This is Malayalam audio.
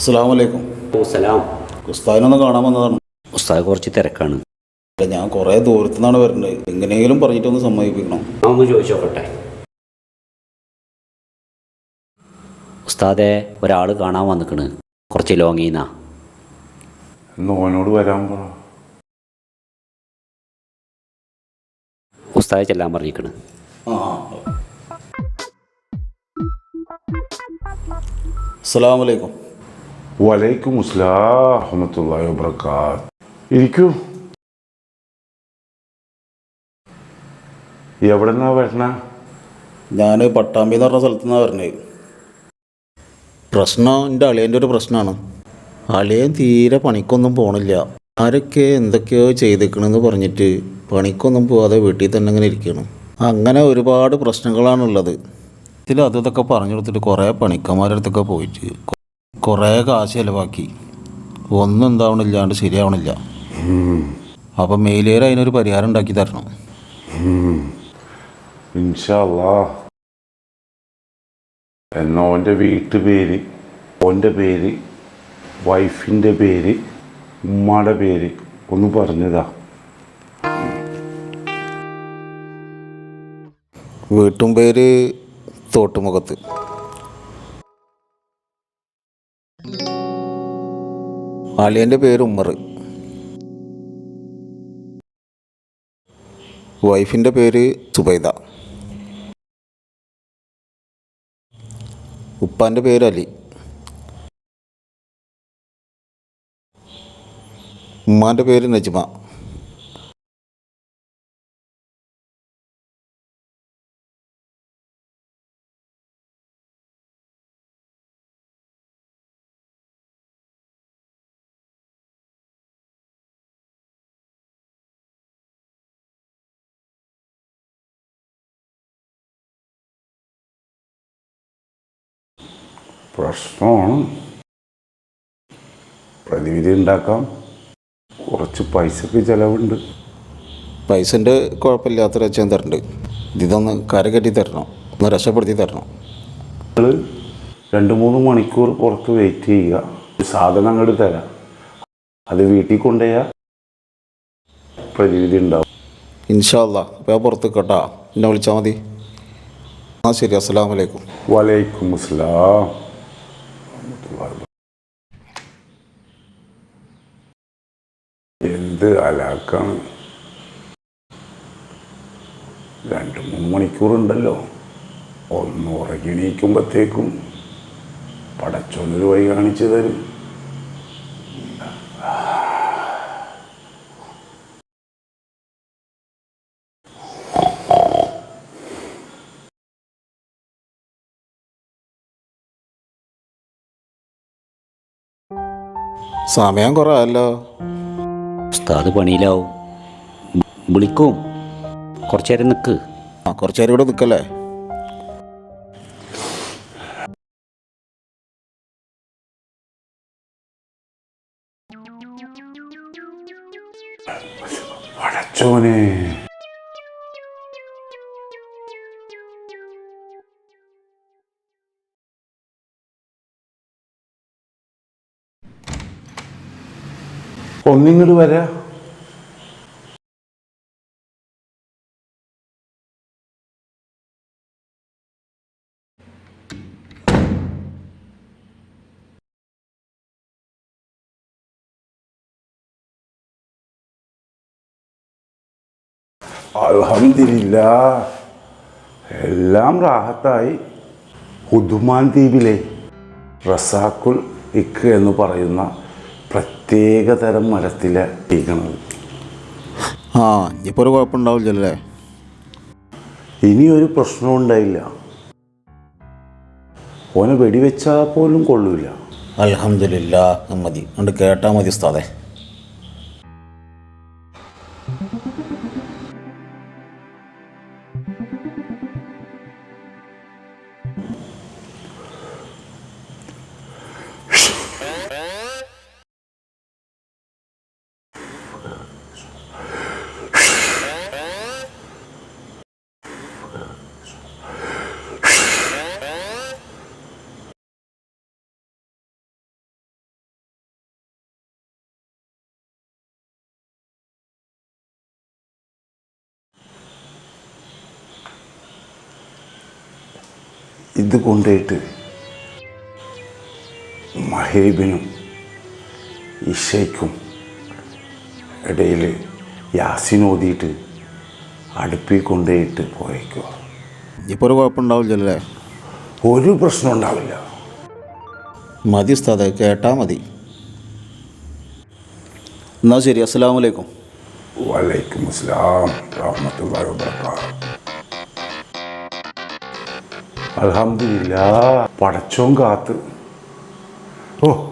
അസ്സാമലൈക്കും ഓ സലാം ഉസ്താദിനൊന്ന് കാണാൻ വന്നതാണ്. ഉസ്താദ് കുറച്ച് തിരക്കാണ്. അല്ല, ഞാൻ കുറേ ദൂരത്തു നിന്നാണ് വരുന്നത്. എങ്ങനെയെങ്കിലും പറഞ്ഞിട്ടൊന്ന് സമ്മതിപ്പിക്കണം. ഒന്ന് ചോദിച്ചു നോക്കട്ടെ ഉസ്താദെ ഒരാൾ കാണാൻ വന്നിക്കണ്. കുറച്ച് ലോങ്ങീന്നാ ഓനോട് വരാൻ പറ. ഉസ്താദ് ചെല്ലാൻ പറഞ്ഞിരിക്കണ് അസ്സാം അസ്സാമലൈക്കും വലൈക്കും അസ്ലാഹമത്തുള്ള വബർക്കാത്ത് ഇരിക്കൂ. എവിടെന്നാ വരണ? ഞാൻ പട്ടാമ്പി എന്ന് പറഞ്ഞ സ്ഥലത്തു നിന്നാണ് വരണേ. പ്രശ്നം എന്റെ അളിയന്റെ ഒരു പ്രശ്നമാണ് അളിയൻ തീരെ പണിക്കൊന്നും പോണില്ല. ആരൊക്കെ എന്തൊക്കെയോ ചെയ്തേക്കണെന്ന് പറഞ്ഞിട്ട് പണിക്കൊന്നും പോവാതെ വീട്ടിൽ തന്നെ ഇങ്ങനെ ഇരിക്കണം. അങ്ങനെ ഒരുപാട് പ്രശ്നങ്ങളാണുള്ളത്. ഇതിൽ അത് ഇതൊക്കെ പറഞ്ഞു കൊടുത്തിട്ട് കുറേ പണിക്കന്മാരുടെ അടുത്തൊക്കെ പോയിട്ട് കുറേ കാശ് ചിലവാക്കി. ഒന്നും എന്താവണില്ലാണ്ട് ശരിയാവണില്ല. അപ്പം മെയിലേർ അതിനൊരു പരിഹാരം ഉണ്ടാക്കി തരണം. ഇൻഷാല്ലാ എന്നാ ഓന്റെ വീട്ടുപേര് ഓന്റെ പേര് വൈഫിന്റെ പേര് ഉമ്മയുടെ പേര് ഒന്ന് പറഞ്ഞതാ. വീട്ടും പേര് തോട്ടുമുഖത്ത്. അളിയന്റെ പേര് ഉമ്മർ. വൈഫിന്റെ പേര് സുബൈദ. ഉപ്പാന്റെ പേര് അലി. ഉമ്മാന്റെ പേര് നജ്മ. പ്രശ്നമാണ്. പ്രതിവിധി ഉണ്ടാക്കാം. കുറച്ച് പൈസക്ക് ചിലവുണ്ട്. പൈസന്റെ കുഴപ്പമില്ലാത്തൊരു അച്ഛൻ തരണ്ട്. ഇതൊന്ന് കരകെട്ടി തരണം. ഒന്ന് രക്ഷപ്പെടുത്തി തരണം. നിങ്ങൾ രണ്ട് മൂന്ന് മണിക്കൂർ പുറത്ത് വെയിറ്റ് ചെയ്യുക. സാധനം അങ്ങോട്ട് തരാം. അത് വീട്ടിൽ കൊണ്ടുപോയാൽ പ്രതിവിധി ഉണ്ടാവും. ഇൻഷാല്ല അപ്പോൾ പുറത്ത് കേട്ടാ എന്നെ വിളിച്ചാൽ മതി. ആ ശരി. അസ്സാം വലൈക്കും വലൈക്കും അസ്സലാം എന്ത് അലാക്കാണ് രണ്ട് മൂന്ന് മണിക്കൂറുണ്ടല്ലോ. ഒന്ന് ഉറങ്ങി എണീക്കുമ്പോഴത്തേക്കും പടച്ചോനൊരു വഴി കാണിച്ചു തരും. സമയം കുറേ ആയല്ലോ ഉസ്താദ് പണിയിലാവും. വിളിക്കും. കുറച്ചു നേരം നിൽക്ക് ആ കുറച്ചു നേരം ഇവിടെ നിൽക്കല്ലേ പടച്ചോനെ ഒന്നിങ്ങോട്ട് വരാ. അൽഹംദില്ല എല്ലാം റാഹത്തായി. ഉദുമാൻ ദ്വീപിലെ റസാക്കുൽ ഇക്ക് എന്ന് പറയുന്ന പ്രത്യേക തരം മരത്തിലെ ഈകണത് ആ ഇനിയിപ്പോൾ ഒരു കുഴപ്പമുണ്ടാവില്ലല്ലേ? ഇനി ഒരു പ്രശ്നവും ഉണ്ടായില്ല. ഓനെ വെടിവെച്ചാൽ പോലും കൊള്ളൂല. അലഹമില്ല മതി. അതുകൊണ്ട് കേട്ടാൽ മതി ഉസ്താദേ. ഇത് കൊണ്ടുപോയിട്ട് മഹേബിനും ഇഷയ്ക്കും ഇടയിൽ യാസിൻ ഓതിയിട്ട് അടുപ്പിൽ കൊണ്ടുപോയിട്ട് പോയേക്കുക ഇപ്പോൾ ഒരു കുഴപ്പമുണ്ടാവില്ലല്ലേ? ഒരു പ്രശ്നം ഉണ്ടാവില്ല. മതി ഉസ്താദെ കേട്ടാൽ മതി. എന്നാൽ ശരി അസ്സലാമലൈക്കും വലൈക്കും അസ്സലാം വാഹമത്തുള്ള വബറകാതുഹു. അൽഹംദുലില്ലാ പടച്ചോൻ കാത്ത്. ഓ